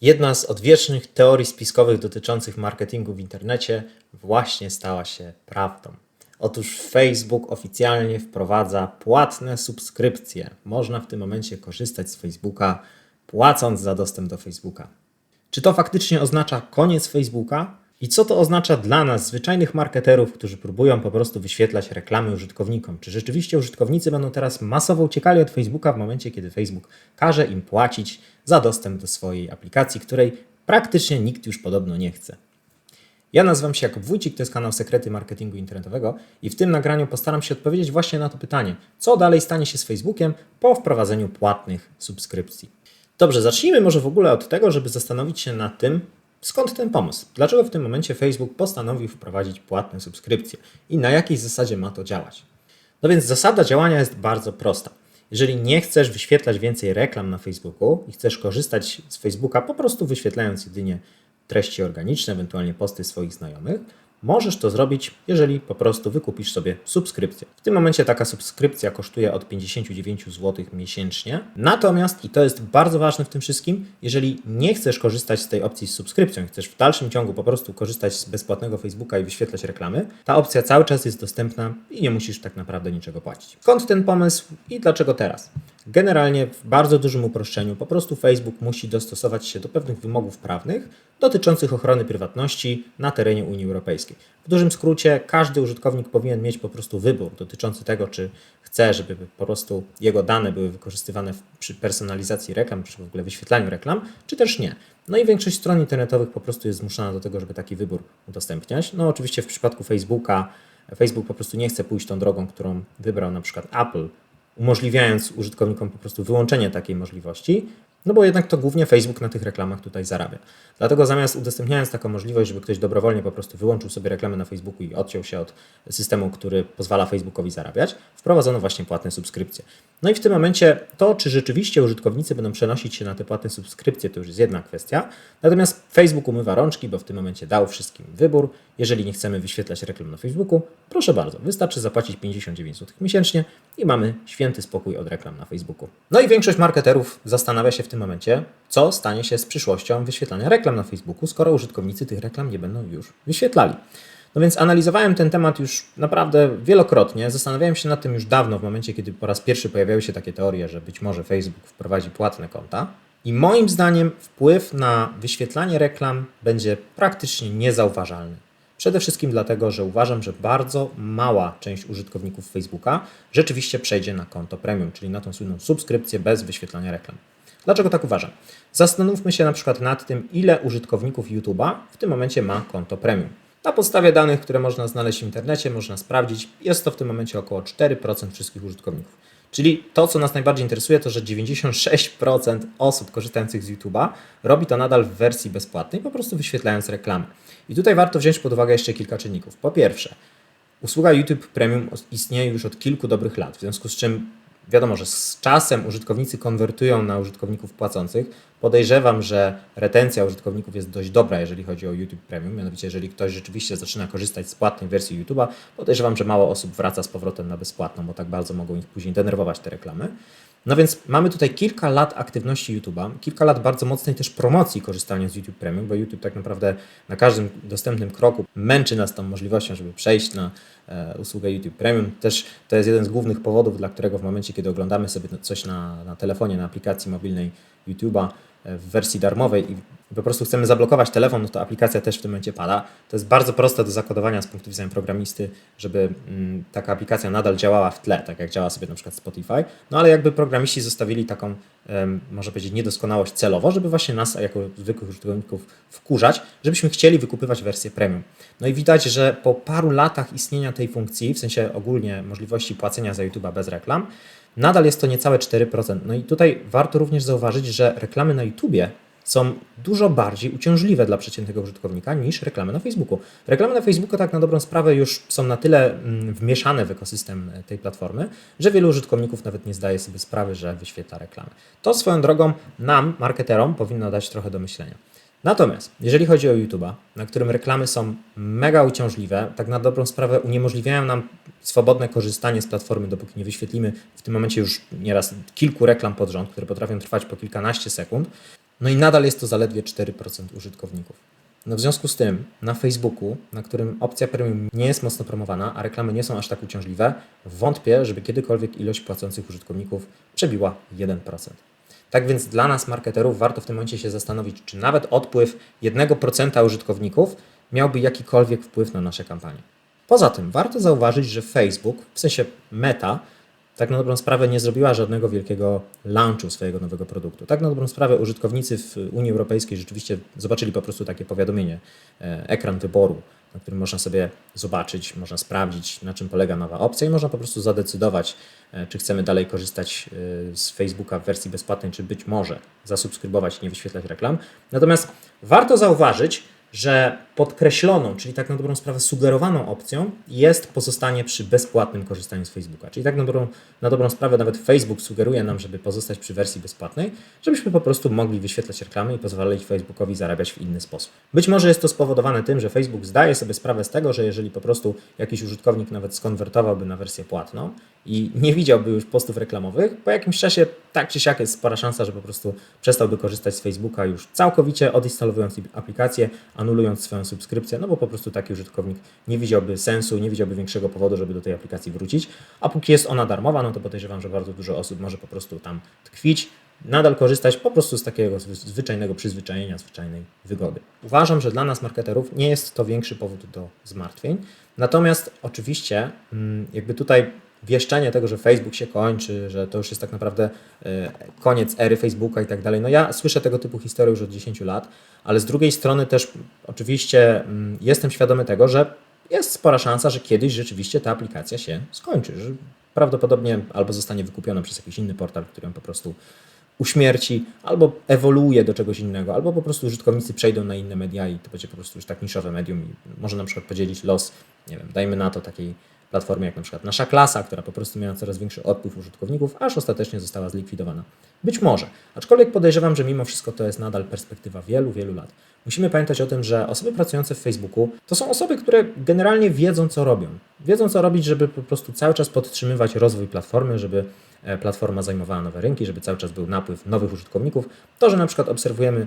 Jedna z odwiecznych teorii spiskowych dotyczących marketingu w internecie właśnie stała się prawdą. Otóż Facebook oficjalnie wprowadza płatne subskrypcje. Można w tym momencie korzystać z Facebooka, płacąc za dostęp do Facebooka. Czy to faktycznie oznacza koniec Facebooka? I co to oznacza dla nas, zwyczajnych marketerów, którzy próbują po prostu wyświetlać reklamy użytkownikom? Czy rzeczywiście użytkownicy będą teraz masowo uciekali od Facebooka w momencie, kiedy Facebook każe im płacić za dostęp do swojej aplikacji, której praktycznie nikt już podobno nie chce? Ja nazywam się Jakub Wójcik, to jest kanał Sekrety Marketingu Internetowego i w tym nagraniu postaram się odpowiedzieć właśnie na to pytanie, co dalej stanie się z Facebookiem po wprowadzeniu płatnych subskrypcji. Dobrze, zacznijmy może w ogóle od tego, żeby zastanowić się nad tym, skąd ten pomysł. Dlaczego w tym momencie Facebook postanowił wprowadzić płatne subskrypcje i na jakiej zasadzie ma to działać? No więc zasada działania jest bardzo prosta. Jeżeli nie chcesz wyświetlać więcej reklam na Facebooku i chcesz korzystać z Facebooka po prostu wyświetlając jedynie treści organiczne, ewentualnie posty swoich znajomych, możesz to zrobić, jeżeli po prostu wykupisz sobie subskrypcję. W tym momencie taka subskrypcja kosztuje od 59 zł miesięcznie. Natomiast, i to jest bardzo ważne w tym wszystkim, jeżeli nie chcesz korzystać z tej opcji z subskrypcją, chcesz w dalszym ciągu po prostu korzystać z bezpłatnego Facebooka i wyświetlać reklamy, ta opcja cały czas jest dostępna i nie musisz tak naprawdę niczego płacić. Skąd ten pomysł i dlaczego teraz? Generalnie w bardzo dużym uproszczeniu po prostu Facebook musi dostosować się do pewnych wymogów prawnych dotyczących ochrony prywatności na terenie Unii Europejskiej. W dużym skrócie każdy użytkownik powinien mieć po prostu wybór dotyczący tego, czy chce, żeby po prostu jego dane były wykorzystywane przy personalizacji reklam, czy w ogóle wyświetlaniu reklam, czy też nie. No i większość stron internetowych po prostu jest zmuszona do tego, żeby taki wybór udostępniać. No oczywiście w przypadku Facebooka Facebook po prostu nie chce pójść tą drogą, którą wybrał na przykład Apple, umożliwiając użytkownikom po prostu wyłączenie takiej możliwości, no bo jednak to głównie Facebook na tych reklamach tutaj zarabia. Dlatego zamiast udostępniając taką możliwość, żeby ktoś dobrowolnie po prostu wyłączył sobie reklamę na Facebooku i odciął się od systemu, który pozwala Facebookowi zarabiać, wprowadzono właśnie płatne subskrypcje. No i w tym momencie to, czy rzeczywiście użytkownicy będą przenosić się na te płatne subskrypcje, to już jest jedna kwestia. Natomiast Facebook umywa rączki, bo w tym momencie dał wszystkim wybór. Jeżeli nie chcemy wyświetlać reklam na Facebooku, proszę bardzo, wystarczy zapłacić 59 zł miesięcznie i mamy święty spokój od reklam na Facebooku. No i większość marketerów zastanawia się w tym momencie, co stanie się z przyszłością wyświetlania reklam na Facebooku, skoro użytkownicy tych reklam nie będą już wyświetlali. No więc analizowałem ten temat już naprawdę wielokrotnie. Zastanawiałem się nad tym już dawno, w momencie, kiedy po raz pierwszy pojawiały się takie teorie, że być może Facebook wprowadzi płatne konta. I moim zdaniem wpływ na wyświetlanie reklam będzie praktycznie niezauważalny. Przede wszystkim dlatego, że uważam, że bardzo mała część użytkowników Facebooka rzeczywiście przejdzie na konto premium, czyli na tą słynną subskrypcję bez wyświetlania reklam. Dlaczego tak uważam? Zastanówmy się na przykład nad tym, ile użytkowników YouTube'a w tym momencie ma konto premium. Na podstawie danych, które można znaleźć w internecie, można sprawdzić, jest to w tym momencie około 4% wszystkich użytkowników. Czyli to, co nas najbardziej interesuje, to że 96% osób korzystających z YouTube'a robi to nadal w wersji bezpłatnej, po prostu wyświetlając reklamy. I tutaj warto wziąć pod uwagę jeszcze kilka czynników. Po pierwsze, usługa YouTube Premium istnieje już od kilku dobrych lat, w związku z czym wiadomo, że z czasem użytkownicy konwertują na użytkowników płacących. Podejrzewam, że retencja użytkowników jest dość dobra, jeżeli chodzi o YouTube Premium. Mianowicie, jeżeli ktoś rzeczywiście zaczyna korzystać z płatnej wersji YouTube'a, podejrzewam, że mało osób wraca z powrotem na bezpłatną, bo tak bardzo mogą ich później denerwować te reklamy. No więc mamy tutaj kilka lat aktywności YouTube'a, kilka lat bardzo mocnej też promocji korzystania z YouTube Premium, bo YouTube tak naprawdę na każdym dostępnym kroku męczy nas tą możliwością, żeby przejść na usługę YouTube Premium. Też to jest jeden z głównych powodów, dla którego w momencie, kiedy oglądamy sobie coś na, na telefonie, na aplikacji mobilnej YouTube'a, w wersji darmowej i po prostu chcemy zablokować telefon, no to aplikacja też w tym momencie pada. To jest bardzo proste do zakodowania z punktu widzenia programisty, żeby mm, taka aplikacja nadal działała w tle, tak jak działa sobie na przykład Spotify. No ale jakby programiści zostawili taką, może powiedzieć, niedoskonałość celowo, żeby właśnie nas jako zwykłych użytkowników wkurzać, żebyśmy chcieli wykupywać wersję premium. No i widać, że po paru latach istnienia tej funkcji, w sensie ogólnie możliwości płacenia za YouTube'a bez reklam, nadal jest to niecałe 4%. No i tutaj warto również zauważyć, że reklamy na YouTubie są dużo bardziej uciążliwe dla przeciętnego użytkownika niż reklamy na Facebooku. Reklamy na Facebooku tak na dobrą sprawę już są na tyle mm, wmieszane w ekosystem tej platformy, że wielu użytkowników nawet nie zdaje sobie sprawy, że wyświetla reklamy. To swoją drogą nam, marketerom, powinno dać trochę do myślenia. Natomiast jeżeli chodzi o YouTube'a, na którym reklamy są mega uciążliwe, tak na dobrą sprawę uniemożliwiają nam swobodne korzystanie z platformy, dopóki nie wyświetlimy w tym momencie już nieraz kilku reklam pod rząd, które potrafią trwać po kilkanaście sekund, no i nadal jest to zaledwie 4% użytkowników. No w związku z tym na Facebooku, na którym opcja premium nie jest mocno promowana, a reklamy nie są aż tak uciążliwe, wątpię, żeby kiedykolwiek ilość płacących użytkowników przebiła 1%. Tak więc dla nas, marketerów, warto w tym momencie się zastanowić, czy nawet odpływ 1% użytkowników miałby jakikolwiek wpływ na nasze kampanie. Poza tym warto zauważyć, że Facebook, w sensie Meta, tak na dobrą sprawę nie zrobiła żadnego wielkiego launchu swojego nowego produktu. Tak na dobrą sprawę użytkownicy w Unii Europejskiej rzeczywiście zobaczyli po prostu takie powiadomienie, e, ekran wyboru, na którym można sobie zobaczyć, można sprawdzić, na czym polega nowa opcja i można po prostu zadecydować, e, czy chcemy dalej korzystać e, z Facebooka w wersji bezpłatnej, czy być może zasubskrybować i nie wyświetlać reklam. Natomiast warto zauważyć, że podkreśloną, czyli tak na dobrą sprawę sugerowaną opcją jest pozostanie przy bezpłatnym korzystaniu z Facebooka. Czyli tak na dobrą, na dobrą sprawę nawet Facebook sugeruje nam, żeby pozostać przy wersji bezpłatnej, żebyśmy po prostu mogli wyświetlać reklamy i pozwalali Facebookowi zarabiać w inny sposób. Być może jest to spowodowane tym, że Facebook zdaje sobie sprawę z tego, że jeżeli po prostu jakiś użytkownik nawet skonwertowałby na wersję płatną i nie widziałby już postów reklamowych, po jakimś czasie tak czy siak jest spora szansa, że po prostu przestałby korzystać z Facebooka już całkowicie, odinstalowując aplikację, anulując swoją subskrypcję, no bo po prostu taki użytkownik nie widziałby sensu, nie widziałby większego powodu, żeby do tej aplikacji wrócić. A póki jest ona darmowa, no to podejrzewam, że bardzo dużo osób może po prostu tam tkwić, nadal korzystać po prostu z takiego zwyczajnego przyzwyczajenia, zwyczajnej wygody. Uważam, że dla nas marketerów nie jest to większy powód do zmartwień. Natomiast oczywiście, mm, jakby tutaj wieszczenie tego, że Facebook się kończy, że to już jest tak naprawdę e, koniec ery Facebooka i tak dalej. No ja słyszę tego typu historie już od 10 lat, ale z drugiej strony też oczywiście mm, jestem świadomy tego, że jest spora szansa, że kiedyś rzeczywiście ta aplikacja się skończy, że prawdopodobnie albo zostanie wykupiona przez jakiś inny portal, który ją po prostu uśmierci, albo ewoluuje do czegoś innego, albo po prostu użytkownicy przejdą na inne media i to będzie po prostu już tak niszowe medium i może na przykład podzielić los, nie wiem, dajmy na to takiej platformy jak na przykład nasza klasa, która po prostu miała coraz większy odpływ użytkowników, aż ostatecznie została zlikwidowana. Być może, aczkolwiek podejrzewam, że mimo wszystko to jest nadal perspektywa wielu, wielu lat. Musimy pamiętać o tym, że osoby pracujące w Facebooku to są osoby, które generalnie wiedzą, co robią. Wiedzą, co robić, żeby po prostu cały czas podtrzymywać rozwój platformy, żeby e, platforma zajmowała nowe rynki, żeby cały czas był napływ nowych użytkowników. To, że na przykład obserwujemy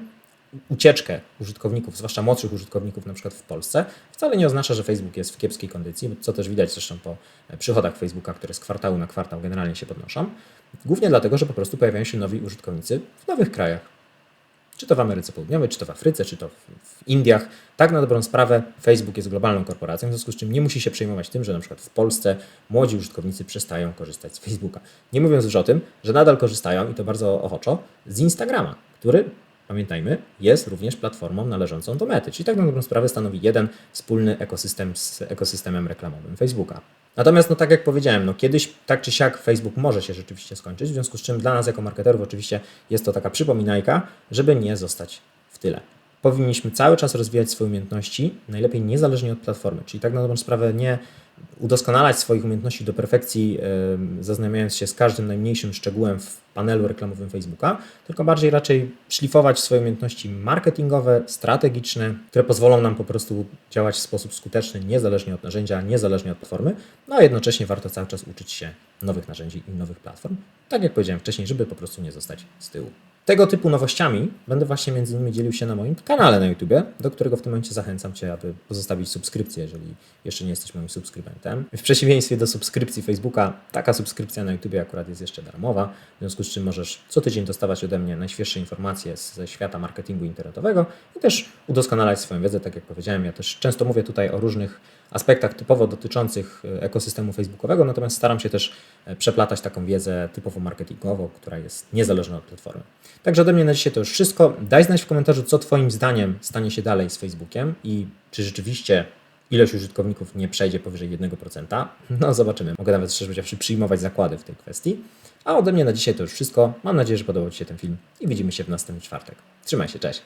ucieczkę użytkowników, zwłaszcza młodszych użytkowników, na przykład w Polsce, wcale nie oznacza, że Facebook jest w kiepskiej kondycji, co też widać zresztą po przychodach Facebooka, które z kwartału na kwartał generalnie się podnoszą. Głównie dlatego, że po prostu pojawiają się nowi użytkownicy w nowych krajach. Czy to w Ameryce Południowej, czy to w Afryce, czy to w Indiach. Tak na dobrą sprawę Facebook jest globalną korporacją, w związku z czym nie musi się przejmować tym, że na przykład w Polsce młodzi użytkownicy przestają korzystać z Facebooka. Nie mówiąc już o tym, że nadal korzystają i to bardzo ochoczo z Instagrama, który pamiętajmy, jest również platformą należącą do Mety, czyli tak na dobrą sprawę stanowi jeden wspólny ekosystem z ekosystemem reklamowym Facebooka. Natomiast, no tak jak powiedziałem, no kiedyś tak czy siak Facebook może się rzeczywiście skończyć, w związku z czym dla nas jako marketerów oczywiście jest to taka przypominajka, żeby nie zostać w tyle. Powinniśmy cały czas rozwijać swoje umiejętności, najlepiej niezależnie od platformy, czyli tak na dobrą sprawę nie udoskonalać swoich umiejętności do perfekcji, zaznajamiając się z każdym najmniejszym szczegółem w panelu reklamowym Facebooka, tylko bardziej raczej szlifować swoje umiejętności marketingowe, strategiczne, które pozwolą nam po prostu działać w sposób skuteczny, niezależnie od narzędzia, niezależnie od platformy, no a jednocześnie warto cały czas uczyć się nowych narzędzi i nowych platform, tak jak powiedziałem wcześniej, żeby po prostu nie zostać z tyłu. Tego typu nowościami będę właśnie między innymi dzielił się na moim kanale na YouTube, do którego w tym momencie zachęcam Cię, aby pozostawić subskrypcję, jeżeli jeszcze nie jesteś moim subskrybentem. W przeciwieństwie do subskrypcji Facebooka, taka subskrypcja na YouTube akurat jest jeszcze darmowa, w związku z czym możesz co tydzień dostawać ode mnie najświeższe informacje ze świata marketingu internetowego i też udoskonalać swoją wiedzę, tak jak powiedziałem. Ja też często mówię tutaj o różnych aspektach typowo dotyczących e, ekosystemu facebookowego, natomiast staram się też e, przeplatać taką wiedzę typowo marketingową, która jest niezależna od platformy. Także ode mnie na dzisiaj to już wszystko. Daj znać w komentarzu, co Twoim zdaniem stanie się dalej z Facebookiem i czy rzeczywiście ilość użytkowników nie przejdzie powyżej 1%. No zobaczymy. Mogę nawet szczerze powiedziawszy przyjmować zakłady w tej kwestii. A ode mnie na dzisiaj to już wszystko. Mam nadzieję, że podobał Ci się ten film i widzimy się w następny czwartek. Trzymaj się, cześć!